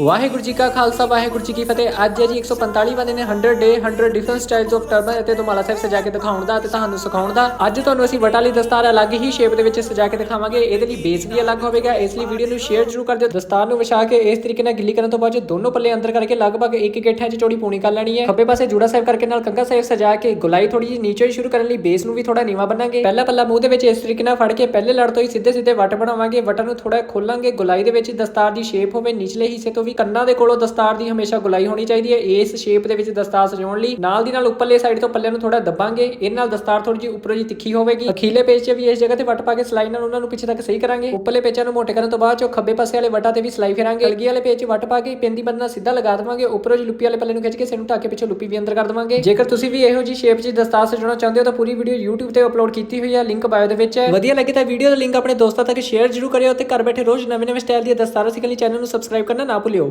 ਵਾਹਿਗੁਰੂ ਜੀ ਕਾ ਖਾਲਸਾ, ਵਾਹਿਗੁਰੂ ਜੀ ਕੀ ਫਤਿਹ। ਅੱਜ ਹੈ ਜੀ 145 ਵਾਲੇ ਨੇ 100 day 100 different styles of turban ਅਤੇ ਦੁਮਾਲਾ ਸਾਹਿਬ ਸਜਾ ਕੇ ਦਿਖਾਉਣ ਦਾ ਤੇ ਤੁਹਾਨੂੰ ਸਿਖਾਉਣ ਦਾ। ਅੱਜ ਤੁਹਾਨੂੰ ਅਸੀਂ ਵਟਾਲੀ ਦਸਤਾਰ ਅਲੱਗ ਹੀ ਸ਼ੇਪ ਦੇ ਵਿੱਚ ਸਜਾ ਕੇ ਦਿਖਾਵਾਂਗੇ। ਇਹਦੇ ਲਈ ਬੇਸ ਵੀ ਅਲੱਗ ਹੋਵੇਗਾ। ਇਸ ਲਈ ਵੀਡੀਓ ਨੂੰ ਸ਼ੇਅਰ ਜ਼ਰੂਰ ਕਰ ਦਿਓ। ਦਸਤਾਰ ਨੂੰ ਵਿਛਾ ਕੇ ਇਸ ਤਰੀਕੇ ਨਾਲ ਗਿੱਲੀ ਕਰਨ ਤੋਂ ਬਾਅਦ 'ਚ ਦੋਨੋਂ ਪੱਲੇ ਅੰਦਰ ਕਰਕੇ ਲਗਭਗ ਇੱਕ ਗਿੱਠਿਆਂ 'ਚ ਚੋੜੀ ਪੂਣੀ ਕਰ ਲੈਣੀ ਹੈ। ਖੱਬੇ ਪਾਸੇ ਜੂੜਾ ਸਾਹਿਬ ਕਰਕੇ ਨਾਲ ਕੰਗਾ ਸਾਹਿਬ ਸਜਾ ਕੇ ਗੁਲਾਈ ਥੋੜੀ ਜਿਹੀ ਨੀਚੇ ਸ਼ੁਰੂ ਕਰਨ ਲਈ ਬੇਸ ਨੂੰ ਵੀ ਥੋੜਾ ਨੀਵਾ ਬਣਾਂਗੇ ਪਹਿਲਾ ਪੱਲਾ ਮੂੰਹ ਦੇ ਵਿੱਚ ਇਸ ਤਰੀਕੇ ਨਾਲ ਫੜ ਕੇ ਪਹਿਲੇ ਲੜ ਤੋਂ ਹੀ ਸਿੱਧੇ ਸਿੱਧੇ ਵੱਟ ਬਣਾਵਾਂਗੇ। ਵਟਾਂ ਨੂੰ ਥੋੜਾ ਖੋਲਾਂਗੇ। ਗੁਲਾਈ ਦੇ ਵਿੱਚ ਦਸਤਾਰ ਦੀ ਸ਼ੇਪ ਹੋਵੇ, ਨੀਚਲੇ ਹਿੱਸੇ ਤੋਂ ਵੀ ਕੰਨਾਂ ਦੇ ਕੋਲੋਂ ਦਸਤਾਰ ਦੀ ਹਮੇਸ਼ਾ ਗੁਲਾਈ ਹੋਣੀ ਚਾਹੀਦੀ ਹੈ। ਇਸ ਸ਼ੇਪ ਦੇ ਵਿੱਚ ਦਸਤਾਰ ਸਜਾਉਣ ਲਈ ਨਾਲ ਦੀ ਨਾਲ ਉੱਪਰਲੇ ਸਾਈਡ ਤੋਂ ਪੱਲੇ ਨੂੰ ਥੋੜਾ ਦੱਬਾਂਗੇ। ਇਹ ਨਾਲ ਦਸਤਾਰ ਥੋੜੀ ਜਿਹੀ ਉੱਪਰੋਂ ਜੀ ਤਿੱਖੀ ਹੋਵੇਗੀ। ਅਖੀਲੇ ਪੇਜ 'ਚ ਵੀ ਇਸ ਜਗ੍ਹਾ ਤੇ ਵੱਟ ਪਾ ਕੇ ਸਲਾਈ ਨਾਲ ਉਹਨਾਂ ਨੂੰ ਪਿੱਛੇ ਤੱਕ ਸਹੀ ਕਰਾਂਗੇ। ਉੱਪਰਲੇ ਪੇਚਾਂ ਨੂੰ ਮੋਟੇ ਕਰਨ ਤੋਂ ਬਾਅਦ ਚੋਂ ਖੱਬੇ ਪਾਸੇ ਵਾਲੇ ਵੱਟਾਂ ਤੇ ਵੀ ਸਲਾਈ ਫੇਰਾਂਗੇ। ਅਲਗੀ ਵਾਲੇ ਪੇਜ 'ਚ ਵੱਟ ਪਾ ਕੇ ਪਿੰਦੀ ਬੰਨਣਾ ਸਿੱਧਾ ਲਗਾ ਦੇਵਾਂਗੇ। ਉੱਪਰੋਂ ਜੀ ਲੁੱਪੀ ਵਾਲੇ ਪੱਲੇ ਨੂੰ ਖਿੱਚ ਕੇ ਸਿਰ ਨੂੰ ਢੱਕ ਕੇ ਪਿੱਛੋਂ ਲੁੱਪੀ ਵੀ ਅੰਦਰ ਕਰ ਦੇਵਾਂਗੇ। ਜੇਕਰ ਤੁਸੀਂ ਵੀ ਇਹੋ ਜੀ ਸ਼ੇਪ 'ਚ ਦਸਤਾਰ ਸਜਾਉਣਾ ਚਾਹੁੰਦੇ ਹੋ ਤਾਂ ਪੂਰੀ ਵੀਡੀਓ YouTube ਤੇ ਅਪਲੋਡ ਕੀਤੀ ਹੋਈ ਹੈ। ਲਿੰਕ ਬਾਇਓ ਦੇ ਵਿੱਚ ਹੈ। ਵਧੀਆ ਲੱਗੇ ਤਾਂ ਵੀਡੀਓ ਦਾ ਲਿੰਕ ਆਪਣੇ ਦੋਸਤਾਂ ਤੱਕ ਸ਼ੇਅਰ ਜ਼ਰੂਰ ਕਰਿਓ ਤੇ ਘਰ ਬੈਠੇ ਰੋਜ਼ ਨਵੇਂ ਨਵੇਂ ਸਟਾਈਲ ਦੀਆਂ ਦਸਤਾਰਾਂ ਸਿੱਖਣ ਲਈ ਚੈਨਲ ਨੂੰ ਸਬਸਕ੍ਰਾਈਬ ਕਰਨਾ ਨਾ ਭੁੱਲਿਓ।